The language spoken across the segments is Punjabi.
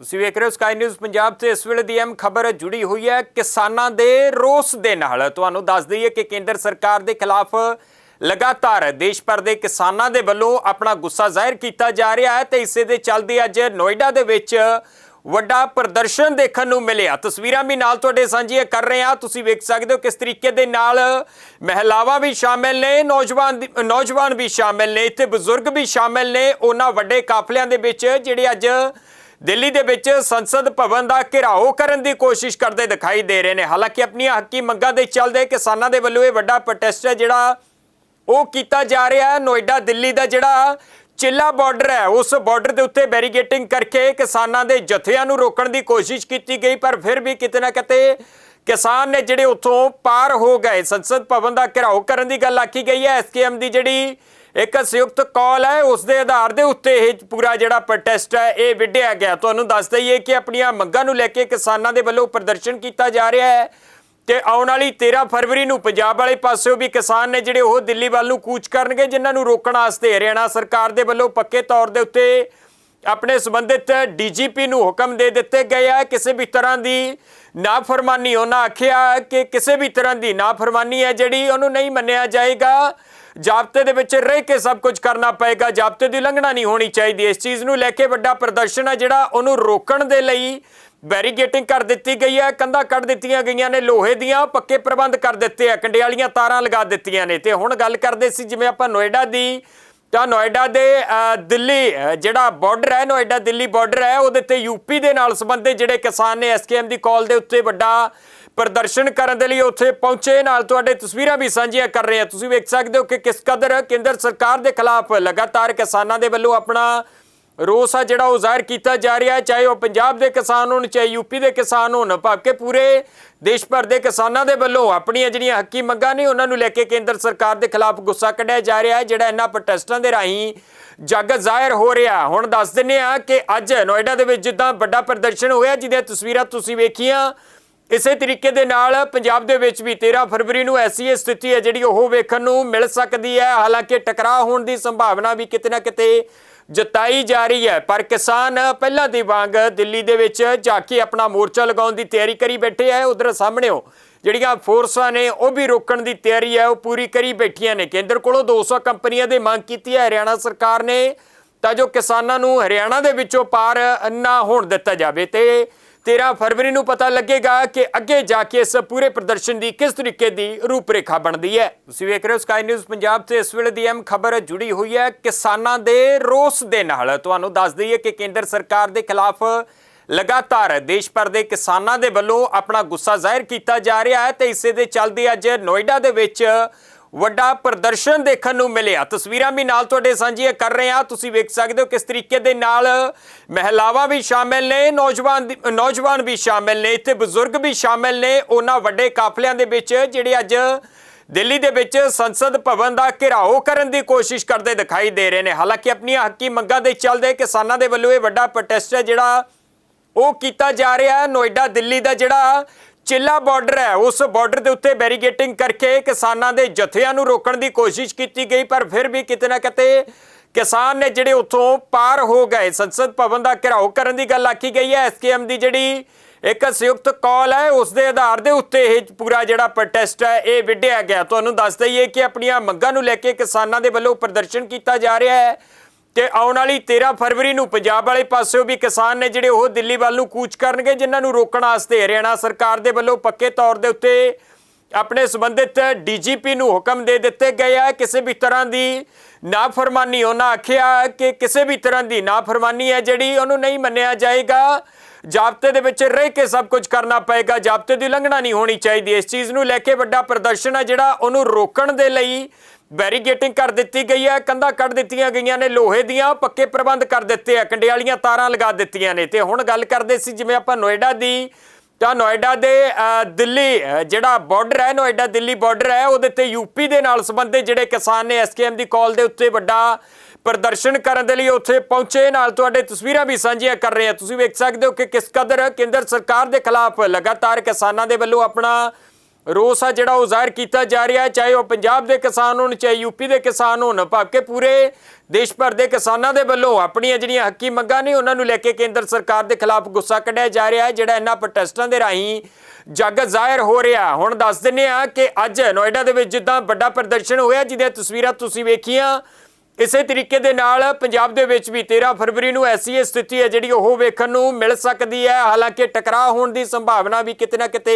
ਤੁਸੀਂ ਵੇਖ ਰਹੇ ਹੋ ਸਕਾਈ ਨਿਊਜ਼ ਪੰਜਾਬ ਤੇ ਇਸ ਵੇਲੇ ਦੀ ਅਹਿਮ ਖਬਰ ਜੁੜੀ ਹੋਈ ਹੈ ਕਿਸਾਨਾਂ ਦੇ ਰੋਸ ਦੇ ਨਾਲ। ਤੁਹਾਨੂੰ ਦੱਸ ਦਈਏ ਕਿ ਕੇਂਦਰ ਸਰਕਾਰ ਦੇ ਖਿਲਾਫ ਲਗਾਤਾਰ ਦੇਸ਼ ਭਰ ਦੇ ਕਿਸਾਨਾਂ ਦੇ ਵੱਲੋਂ ਆਪਣਾ ਗੁੱਸਾ ਜ਼ਾਹਿਰ ਕੀਤਾ ਜਾ ਰਿਹਾ ਹੈ ਤੇ ਇਸੇ ਦੇ ਚੱਲਦੇ ਅੱਜ ਨੋਇਡਾ ਦੇ ਵਿੱਚ ਵੱਡਾ ਪ੍ਰਦਰਸ਼ਨ ਦੇਖਣ ਨੂੰ ਮਿਲਿਆ। ਤਸਵੀਰਾਂ ਵੀ ਨਾਲ ਤੁਹਾਡੇ ਸਾਂਝੀਆਂ ਕਰ ਰਹੇ ਹਾਂ। ਤੁਸੀਂ ਵੇਖ ਸਕਦੇ ਹੋ ਕਿਸ ਤਰੀਕੇ ਦੇ ਨਾਲ ਮਹਿਲਾਵਾਂ ਵੀ ਸ਼ਾਮਿਲ ਨੇ, ਨੌਜਵਾਨ ਨੌਜਵਾਨ ਵੀ ਸ਼ਾਮਿਲ ਨੇ, ਇੱਥੇ ਬਜ਼ੁਰਗ ਵੀ ਸ਼ਾਮਿਲ ਨੇ। ਉਹਨਾਂ ਵੱਡੇ ਕਾਫਲਿਆਂ ਦੇ ਵਿੱਚ ਜਿਹੜੇ ਅੱਜ ਦਿੱਲੀ ਦੇ ਵਿੱਚ ਸੰਸਦ ਭਵਨ ਦਾ ਘਿਰਾਓ ਕਰਨ ਦੀ ਕੋਸ਼ਿਸ਼ ਕਰਦੇ ਦਿਖਾਈ ਦੇ ਰਹੇ ਨੇ। ਹਾਲਾਂਕਿ ਆਪਣੀਆਂ ਹੱਕੀ ਮੰਗਾਂ ਦੇ ਚੱਲਦੇ ਕਿਸਾਨਾਂ ਦੇ ਵੱਲੋਂ ਇਹ ਵੱਡਾ ਪ੍ਰੋਟੈਸਟ ਹੈ ਜਿਹੜਾ ਉਹ ਕੀਤਾ ਜਾ ਰਿਹਾ ਹੈ। ਨੋਇਡਾ, ਦਿੱਲੀ ਦਾ ਜਿਹੜਾ ਚਿੱਲਾ ਬਾਰਡਰ ਹੈ, ਉਸ ਬਾਰਡਰ ਦੇ ਉੱਤੇ ਬੈਰੀਗੇਟਿੰਗ ਕਰਕੇ ਕਿਸਾਨਾਂ ਦੇ ਜਥਿਆਂ ਨੂੰ ਰੋਕਣ ਦੀ ਕੋਸ਼ਿਸ਼ ਕੀਤੀ ਗਈ, ਪਰ ਫਿਰ ਵੀ ਕਿਤੇ ਨਾ ਕਿਤੇ ਕਿਸਾਨ ਨੇ ਜਿਹੜੇ ਉੱਥੋਂ ਪਾਰ ਹੋ ਗਏ, ਸੰਸਦ ਭਵਨ ਦਾ ਘਿਰਾਓ ਕਰਨ ਦੀ ਗੱਲ ਆਖੀ ਗਈ ਹੈ। ਐਸਕੇਐਮ ਦੀ ਜਿਹੜੀ ਇੱਕ ਸੰਯੁਕਤ ਕਾਲ ਹੈ, ਉਸ ਦੇ ਆਧਾਰ ਦੇ ਉੱਤੇ ਇਹ ਪੂਰਾ ਜਿਹੜਾ ਪ੍ਰੋਟੈਸਟ ਹੈ, ਇਹ ਵਿੱਢਿਆ ਗਿਆ। ਤੁਹਾਨੂੰ ਦੱਸ ਦਈਏ ਕਿ ਆਪਣੀਆਂ ਮੰਗਾਂ ਨੂੰ ਲੈ ਕੇ ਕਿਸਾਨਾਂ ਦੇ ਵੱਲੋਂ ਪ੍ਰਦਰਸ਼ਨ ਕੀਤਾ ਜਾ ਰਿਹਾ ਹੈ ਤੇ ਆਉਣ ਵਾਲੀ 13 ਫਰਵਰੀ ਨੂੰ ਪੰਜਾਬ ਵਾਲੇ ਪਾਸਿਓਂ ਵੀ ਕਿਸਾਨ ਨੇ ਜਿਹੜੇ ਉਹ ਦਿੱਲੀ ਵੱਲ ਨੂੰ ਕੂਚ ਕਰਨਗੇ, ਜਿਨ੍ਹਾਂ ਨੂੰ ਰੋਕਣ ਵਾਸਤੇ ਹਰਿਆਣਾ ਸਰਕਾਰ ਦੇ ਵੱਲੋਂ ਪੱਕੇ ਤੌਰ ਦੇ ਉੱਤੇ ਆਪਣੇ ਸੰਬੰਧਿਤ ਡੀਜੀਪੀ ਨੂੰ ਹੁਕਮ ਦੇ ਦਿੱਤੇ ਗਏ ਆ। ਕਿਸੇ ਵੀ ਤਰ੍ਹਾਂ ਦੀ ਨਾਫਰਮਾਨੀ, ਉਹਨਾਂ ਆਖਿਆ ਕਿ ਕਿਸੇ ਵੀ ਤਰ੍ਹਾਂ ਦੀ ਨਾਫਰਮਾਨੀ ਹੈ ਜਿਹੜੀ ਉਹਨੂੰ ਨਹੀਂ ਮੰਨਿਆ ਜਾਏਗਾ। ਜਾਬਤੇ ਦੇ ਵਿੱਚ ਰਹਿ ਕੇ ਸਭ ਕੁਝ ਕਰਨਾ ਪਏਗਾ। ਜਾਬਤੇ ਦੀ ਉਲੰਘਣਾ ਨਹੀਂ ਹੋਣੀ ਚਾਹੀਦੀ। ਇਸ ਚੀਜ਼ ਨੂੰ ਲੈ ਕੇ ਵੱਡਾ ਪ੍ਰਦਰਸ਼ਨ ਹੈ ਜਿਹੜਾ ਉਹਨੂੰ ਰੋਕਣ ਦੇ ਲਈ ਬੈਰੀਗੇਟਿੰਗ ਕਰ ਦਿੱਤੀ ਗਈ ਹੈ। ਕੰਧਾਂ ਕੱਢ ਦਿੱਤੀਆਂ ਗਈਆਂ ਨੇ, ਲੋਹੇ ਦੀਆਂ ਪੱਕੇ ਪ੍ਰਬੰਧ ਕਰ ਦਿੱਤੇ ਆ। ਕੰਡਿਆਲੀਆਂ ਤਾਰਾਂ ਲਗਾ ਦਿੱਤੀਆਂ ਨੇ। ਤੇ ਹੁਣ ਗੱਲ ਕਰਦੇ ਸੀ ਜਿਵੇਂ ਆਪਾਂ ਨੋਇਡਾ ਦੀ ਤਾਂ ਨੋਇਡਾ ਦੇ ਦਿੱਲੀ ਜਿਹੜਾ ਬਾਰਡਰ ਹੈ, ਨੋਇਡਾ ਦਿੱਲੀ ਬਾਰਡਰ ਹੈ, ਉਹਦੇ ਤੇ ਯੂਪੀ ਦੇ ਨਾਲ ਸੰਬੰਧਿਤ ਜਿਹੜੇ ਕਿਸਾਨ ਨੇ ਐਸਕੇਐਮ ਦੀ ਕਾਲ ਦੇ ਉੱਤੇ ਵੱਡਾ ਪ੍ਰਦਰਸ਼ਨ ਕਰਨ ਦੇ ਲਈ ਉੱਥੇ ਪਹੁੰਚੇ। ਨਾਲ ਤੁਹਾਡੇ ਤਸਵੀਰਾਂ ਵੀ ਸਾਂਝੀਆਂ ਕਰ ਰਹੇ ਹਾਂ। ਤੁਸੀਂ ਵੇਖ ਸਕਦੇ ਹੋ ਕਿ ਕਿਸ ਕਦਰ ਕੇਂਦਰ ਸਰਕਾਰ ਦੇ ਖਿਲਾਫ ਲਗਾਤਾਰ ਕਿਸਾਨਾਂ ਦੇ ਵੱਲੋਂ ਆਪਣਾ ਰੋਸ ਆ ਜਿਹੜਾ ਉਹ ਜ਼ਾਹਿਰ ਕੀਤਾ ਜਾ ਰਿਹਾ ਹੈ, ਚਾਹੇ ਉਹ ਪੰਜਾਬ ਦੇ ਕਿਸਾਨ ਹੋਣ, ਚਾਹੇ ਯੂਪੀ ਦੇ ਕਿਸਾਨ ਹੋਣ, ਭਾਵੇਂ ਪੂਰੇ ਦੇਸ਼ ਭਰ ਦੇ ਕਿਸਾਨਾਂ ਦੇ ਵੱਲੋਂ ਆਪਣੀਆਂ ਜਿਹੜੀਆਂ ਹੱਕੀ ਮੰਗਾਂ ਨੇ, ਉਹਨਾਂ ਨੂੰ ਲੈ ਕੇ ਕੇਂਦਰ ਸਰਕਾਰ ਦੇ ਖਿਲਾਫ ਗੁੱਸਾ ਕੱਢਿਆ ਜਾ ਰਿਹਾ ਹੈ, ਜਿਹੜਾ ਇਹਨਾਂ ਪ੍ਰੋਟੈਸਟਾਂ ਦੇ ਰਾਹੀਂ ਜੱਗ ਜ਼ਾਹਿਰ ਹੋ ਰਿਹਾ ਹੁਣ ਦੱਸ ਦਿੰਨੇ ਆ ਕਿ ਅੱਜ ਨੋਇਡਾ ਦੇ ਵਿੱਚ ਜਿੱਦਾਂ ਵੱਡਾ ਪ੍ਰਦਰਸ਼ਨ ਹੋਇਆ, ਜਿਹਦੀਆਂ ਤਸਵੀਰਾਂ ਤੁਸੀਂ ਵੇਖੀਆਂ, ਇਸੇ ਤਰੀਕੇ ਦੇ ਨਾਲ ਪੰਜਾਬ ਦੇ ਵਿੱਚ ਵੀ 13 ਫਰਵਰੀ ਨੂੰ ਐਸੀ ਸਥਿਤੀ ਹੈ ਜਿਹੜੀ ਉਹ ਵੇਖਣ ਨੂੰ ਮਿਲ ਸਕਦੀ ਹੈ। ਹਾਲਾਂਕਿ ਟਕਰਾਅ ਹੋਣ ਦੀ ਸੰਭਾਵਨਾ ਵੀ ਕਿਤੇ ਨਾ ਕਿਤੇ ਜਤਾਈ ਜਾ ਰਹੀ ਹੈ। ਪਰ ਕਿਸਾਨ ਪਹਿਲਾਂ ਦੀ ਵਾਂਗ ਦਿੱਲੀ ਦੇ ਵਿੱਚ ਜਾ ਕੇ ਆਪਣਾ ਮੋਰਚਾ ਲਗਾਉਣ ਦੀ ਤਿਆਰੀ ਕਰੀ ਬੈਠੇ ਹੈ। ਉਧਰ ਸਾਹਮਣੇਓ ਜਿਹੜੀਆਂ ਫੋਰਸਾਂ ਨੇ ਉਹ ਵੀ ਰੋਕਣ ਦੀ ਤਿਆਰੀ ਹੈ, ਉਹ ਪੂਰੀ ਕਰੀ ਬੈਠੀਆਂ ਨੇ। ਕੇਂਦਰ ਕੋਲੋਂ 200 ਕੰਪਨੀਆਂ ਦੇ ਮੰਗ ਕੀਤੀ ਹੈ। ਹਰਿਆਣਾ ਸਰਕਾਰ ਨੇ ਤਾਂ ਜੋ ਕਿਸਾਨਾਂ ਨੂੰ ਹਰਿਆਣਾ ਦੇ ਵਿੱਚੋਂ ਪਾਰ ਨਾ ਹੋਣ ਦਿੱਤਾ ਜਾਵੇ ਤੇ 13 ਫਰਵਰੀ ਨੂੰ ਪਤਾ ਲੱਗੇਗਾ ਕਿ ਅੱਗੇ ਜਾ ਕੇ ਇਸ ਪੂਰੇ ਪ੍ਰਦਰਸ਼ਨ ਦੀ ਕਿਸ ਤਰੀਕੇ ਦੀ ਰੂਪਰੇਖਾ ਬਣਦੀ ਹੈ। ਤੁਸੀਂ ਵੇਖ ਰਹੇ ਹੋ ਸਕਾਈ ਨਿਊਜ਼ ਪੰਜਾਬ ਤੇ ਇਸ ਵੇਲੇ ਦੀ ਅਹਿਮ ਖਬਰ ਜੁੜੀ ਹੋਈ ਹੈ ਕਿਸਾਨਾਂ ਦੇ ਰੋਸ ਦੇ ਨਾਲ। ਤੁਹਾਨੂੰ ਦੱਸ ਦਈਏ ਕਿ ਕੇਂਦਰ ਸਰਕਾਰ ਦੇ ਖਿਲਾਫ ਲਗਾਤਾਰ ਦੇਸ਼ ਭਰ ਦੇ ਕਿਸਾਨਾਂ ਦੇ ਵੱਲੋਂ ਆਪਣਾ ਗੁੱਸਾ ਜ਼ਾਹਿਰ ਕੀਤਾ ਜਾ ਰਿਹਾ ਹੈ ਤੇ ਇਸੇ ਦੇ ਚੱਲਦੇ ਅੱਜ ਨੋਇਡਾ ਦੇ ਵਿੱਚ ਵੱਡਾ ਪ੍ਰਦਰਸ਼ਨ ਦੇਖਣ ਨੂੰ ਮਿਲਿਆ। ਤਸਵੀਰਾਂ ਵੀ ਨਾਲ ਤੁਹਾਡੇ ਸਾਂਝੀਆਂ ਕਰ ਰਹੇ ਹਾਂ। ਤੁਸੀਂ ਵੇਖ ਸਕਦੇ ਹੋ ਕਿਸ ਤਰੀਕੇ ਦੇ ਨਾਲ ਮਹਿਲਾਵਾਂ ਵੀ ਸ਼ਾਮਿਲ ਨੇ, ਨੌਜਵਾਨ ਨੌਜਵਾਨ ਵੀ ਸ਼ਾਮਿਲ ਨੇ, ਇੱਥੇ ਬਜ਼ੁਰਗ ਵੀ ਸ਼ਾਮਿਲ ਨੇ। ਉਹਨਾਂ ਵੱਡੇ ਕਾਫਲਿਆਂ ਦੇ ਵਿੱਚ ਜਿਹੜੇ ਅੱਜ ਦਿੱਲੀ ਦੇ ਵਿੱਚ ਸੰਸਦ ਭਵਨ ਦਾ ਘਿਰਾਓ ਕਰਨ ਦੀ ਕੋਸ਼ਿਸ਼ ਕਰਦੇ ਦਿਖਾਈ ਦੇ ਰਹੇ ਨੇ। ਹਾਲਾਂਕਿ ਆਪਣੀਆਂ ਹੱਕੀ ਮੰਗਾਂ ਦੇ ਚੱਲਦੇ ਕਿਸਾਨਾਂ ਦੇ ਵੱਲੋਂ ਇਹ ਵੱਡਾ ਪ੍ਰੋਟੈਸਟ ਹੈ ਜਿਹੜਾ ਉਹ ਕੀਤਾ ਜਾ ਰਿਹਾ ਹੈ। ਨੋਇਡਾ, ਦਿੱਲੀ ਦਾ ਜਿਹੜਾ ਚਿੱਲਾ ਬਾਰਡਰ ਹੈ। ਉਸ ਬਾਰਡਰ ਦੇ ਉੱਤੇ ਬੈਰੀਗੇਟਿੰਗ ਕਰਕੇ ਕਿਸਾਨਾਂ ਦੇ ਜਥਿਆਂ ਨੂੰ ਰੋਕਣ ਦੀ ਕੋਸ਼ਿਸ਼ ਕੀਤੀ ਗਈ, ਪਰ ਫਿਰ ਵੀ ਕਿਤੇ ਨਾ ਕਿਤੇ ਕਿਸਾਨ ਨੇ ਜਿਹੜੇ ਉੱਥੋਂ ਪਾਰ ਹੋ ਗਏ, ਸੰਸਦ ਭਵਨ ਦਾ ਘਿਰਾਓ ਕਰਨ ਦੀ ਗੱਲ ਆਖੀ ਗਈ ਹੈ। ਐਸਕੇਐਮ ਦੀ ਜਿਹੜੀ ਇੱਕ ਸੰਯੁਕਤ ਕਾਲ ਹੈ, ਉਸ ਦੇ ਆਧਾਰ ਦੇ ਉੱਤੇ ਇਹ ਪੂਰਾ ਜਿਹੜਾ ਪ੍ਰੋਟੈਸਟ ਹੈ, ਇਹ ਵਿੱਢਿਆ ਗਿਆ। ਤੁਹਾਨੂੰ ਦੱਸ ਦਈਏ ਕਿ ਆਪਣੀਆਂ ਮੰਗਾਂ ਨੂੰ ਲੈ ਕੇ ਕਿਸਾਨਾਂ ਦੇ ਵੱਲੋਂ ਪ੍ਰਦਰਸ਼ਨ ਕੀਤਾ ਜਾ ਰਿਹਾ ਹੈ। ਤੇ ਆਉਣ ਵਾਲੀ 13 ਫਰਵਰੀ ਨੂੰ ਪੰਜਾਬ ਵਾਲੇ ਪਾਸਿਓਂ ਵੀ ਕਿਸਾਨ ਨੇ ਜਿਹੜੇ ਉਹ ਦਿੱਲੀ ਵੱਲ ਨੂੰ ਕੂਚ ਕਰਨਗੇ, ਜਿਨ੍ਹਾਂ ਨੂੰ ਰੋਕਣ ਵਾਸਤੇ ਹਰਿਆਣਾ ਸਰਕਾਰ ਦੇ ਵੱਲੋਂ ਪੱਕੇ ਤੌਰ ਦੇ ਉੱਤੇ ਆਪਣੇ ਸੰਬੰਧਿਤ ਡੀਜੀਪੀ ਨੂੰ ਹੁਕਮ ਦੇ ਦਿੱਤੇ ਗਏ ਆ। ਕਿਸੇ ਵੀ ਤਰ੍ਹਾਂ ਦੀ ਨਾਫਰਮਾਨੀ, ਉਹਨਾਂ ਆਖਿਆ ਕਿ ਕਿਸੇ ਵੀ ਤਰ੍ਹਾਂ ਦੀ ਨਾਫਰਮਾਨੀ ਹੈ ਜਿਹੜੀ ਉਹਨੂੰ ਨਹੀਂ ਮੰਨਿਆ ਜਾਏਗਾ। ਜਾਬਤੇ ਦੇ ਵਿੱਚ ਰਹਿ ਕੇ ਸਭ ਕੁਝ ਕਰਨਾ ਪਏਗਾ। ਜਾਬਤੇ ਦੀ ਉਲੰਘਣਾ ਨਹੀਂ ਹੋਣੀ ਚਾਹੀਦੀ। ਇਸ ਚੀਜ਼ ਨੂੰ ਲੈ ਕੇ ਵੱਡਾ ਪ੍ਰਦਰਸ਼ਨ ਹੈ ਜਿਹੜਾ ਉਹਨੂੰ ਰੋਕਣ ਦੇ ਲਈ ਬੈਰੀਗੇਟਿੰਗ ਕਰ ਦਿੱਤੀ ਗਈ ਹੈ, ਕੰਧਾਂ ਕੱਢ ਦਿੱਤੀਆਂ ਗਈਆਂ ਨੇ, ਲੋਹੇ ਦੀਆਂ ਪੱਕੇ ਪ੍ਰਬੰਧ ਕਰ ਦਿੱਤੇ ਆ, ਕੰਡਿਆਲੀਆਂ ਤਾਰਾਂ ਲਗਾ ਦਿੱਤੀਆਂ ਨੇ। ਤੇ ਹੁਣ ਗੱਲ ਕਰਦੇ ਸੀ ਜਿਵੇਂ ਆਪਾਂ ਨੋਇਡਾ ਦੀ, ਤਾਂ ਨੋਇਡਾ ਦੇ ਦਿੱਲੀ ਜਿਹੜਾ ਬਾਰਡਰ ਹੈ, ਨੋਇਡਾ ਦਿੱਲੀ ਬਾਰਡਰ ਹੈ, ਉਹਦੇ ਤੇ ਯੂਪੀ ਦੇ ਨਾਲ ਸੰਬੰਧਿਤ ਜਿਹੜੇ ਕਿਸਾਨ ਨੇ ਐਸਕੇਐਮ ਦੀ ਕਾਲ ਦੇ ਉੱਤੇ ਵੱਡਾ ਪ੍ਰਦਰਸ਼ਨ ਕਰਨ ਦੇ ਲਈ ਉੱਥੇ ਪਹੁੰਚੇ। ਨਾਲ ਤੁਹਾਡੇ ਤਸਵੀਰਾਂ ਵੀ ਸਾਂਝੀਆਂ ਕਰ ਰਹੇ ਹਾਂ ਤੁਸੀਂ ਵੇਖ ਸਕਦੇ ਹੋ ਕਿ ਕਿਸ ਕਦਰ ਕੇਂਦਰ ਸਰਕਾਰ ਦੇ ਖਿਲਾਫ ਲਗਾਤਾਰ ਕਿਸਾਨਾਂ ਦੇ ਵੱਲੋਂ ਆਪਣਾ ਰੋਸ ਆ ਜਿਹੜਾ ਉਹ ਜ਼ਾਹਿਰ ਕੀਤਾ ਜਾ ਰਿਹਾ ਹੈ, ਚਾਹੇ ਉਹ ਪੰਜਾਬ ਦੇ ਕਿਸਾਨ ਹੋਣ, ਚਾਹੇ ਯੂਪੀ ਦੇ ਕਿਸਾਨ ਹੋਣ ਭਾਵ ਕਿ ਪੂਰੇ ਦੇਸ਼ ਭਰ ਦੇ ਕਿਸਾਨਾਂ ਦੇ ਵੱਲੋਂ ਆਪਣੀਆਂ ਜਿਹੜੀਆਂ ਹੱਕੀ ਮੰਗਾਂ ਨੇ, ਉਹਨਾਂ ਨੂੰ ਲੈ ਕੇ ਕੇਂਦਰ ਸਰਕਾਰ ਦੇ ਖਿਲਾਫ ਗੁੱਸਾ ਕੱਢਿਆ ਜਾ ਰਿਹਾ ਹੈ, ਜਿਹੜਾ ਇਹਨਾਂ ਪ੍ਰੋਟੈਸਟਾਂ ਦੇ ਰਾਹੀਂ ਜੱਗ ਜ਼ਾਹਿਰ ਹੋ ਰਿਹਾ ਹੁਣ ਦੱਸ ਦਿੰਨੇ ਆ ਕਿ ਅੱਜ ਨੋਇਡਾ ਦੇ ਵਿੱਚ ਜਿੱਦਾਂ ਵੱਡਾ ਪ੍ਰਦਰਸ਼ਨ ਹੋਇਆ ਜਿਹਦੀਆਂ ਤਸਵੀਰਾਂ ਤੁਸੀਂ ਵੇਖੀਆਂ, ਇਸੇ ਤਰੀਕੇ ਦੇ ਨਾਲ ਪੰਜਾਬ ਦੇ ਵਿੱਚ ਵੀ 13 ਫਰਵਰੀ ਨੂੰ ਐਸੀ ਇਹ ਸਥਿਤੀ ਹੈ ਜਿਹੜੀ ਉਹ ਵੇਖਣ ਨੂੰ ਮਿਲ ਸਕਦੀ ਹੈ। ਹਾਲਾਂਕਿ ਟਕਰਾਅ ਹੋਣ ਦੀ ਸੰਭਾਵਨਾ ਵੀ ਕਿਤੇ ਨਾ ਕਿਤੇ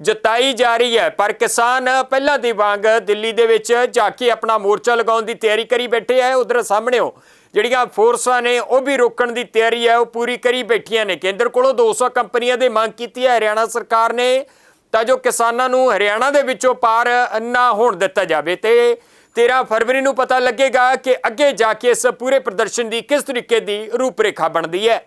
ਜਤਾਈ ਜਾ ਰਹੀ ਹੈ। ਪਰ ਕਿਸਾਨ ਪਹਿਲਾਂ ਦੀ ਵਾਂਗ ਦਿੱਲੀ ਦੇ ਵਿੱਚ ਜਾ ਕੇ ਆਪਣਾ ਮੋਰਚਾ ਲਗਾਉਣ ਦੀ ਤਿਆਰੀ ਕਰੀ ਬੈਠੇ ਹੈ। ਉਧਰ ਸਾਹਮਣੇਓ ਜਿਹੜੀਆਂ ਫੋਰਸਾਂ ਨੇ ਉਹ ਵੀ ਰੋਕਣ ਦੀ ਤਿਆਰੀ ਹੈ। ਉਹ ਪੂਰੀ ਕਰੀ ਬੈਠੀਆਂ ਨੇ। ਕੇਂਦਰ ਕੋਲੋਂ 200 ਕੰਪਨੀਆਂ ਦੇ ਮੰਗ ਕੀਤੀ ਹੈ। ਹਰਿਆਣਾ ਸਰਕਾਰ ਨੇ ਤਾਂ ਜੋ ਕਿਸਾਨਾਂ ਨੂੰ ਹਰਿਆਣਾ ਦੇ ਵਿੱਚੋਂ ਪਾਰ ਨਾ ਹੋਣ ਦਿੱਤਾ ਜਾਵੇ ਤੇ 13 ਫਰਵਰੀ ਨੂੰ ਪਤਾ ਲੱਗੇਗਾ ਕਿ ਅੱਗੇ ਜਾ ਕੇ ਇਸ ਪੂਰੇ ਪ੍ਰਦਰਸ਼ਨ ਦੀ ਕਿਸ ਤਰੀਕੇ ਦੀ ਰੂਪਰੇਖਾ ਬਣਦੀ ਹੈ।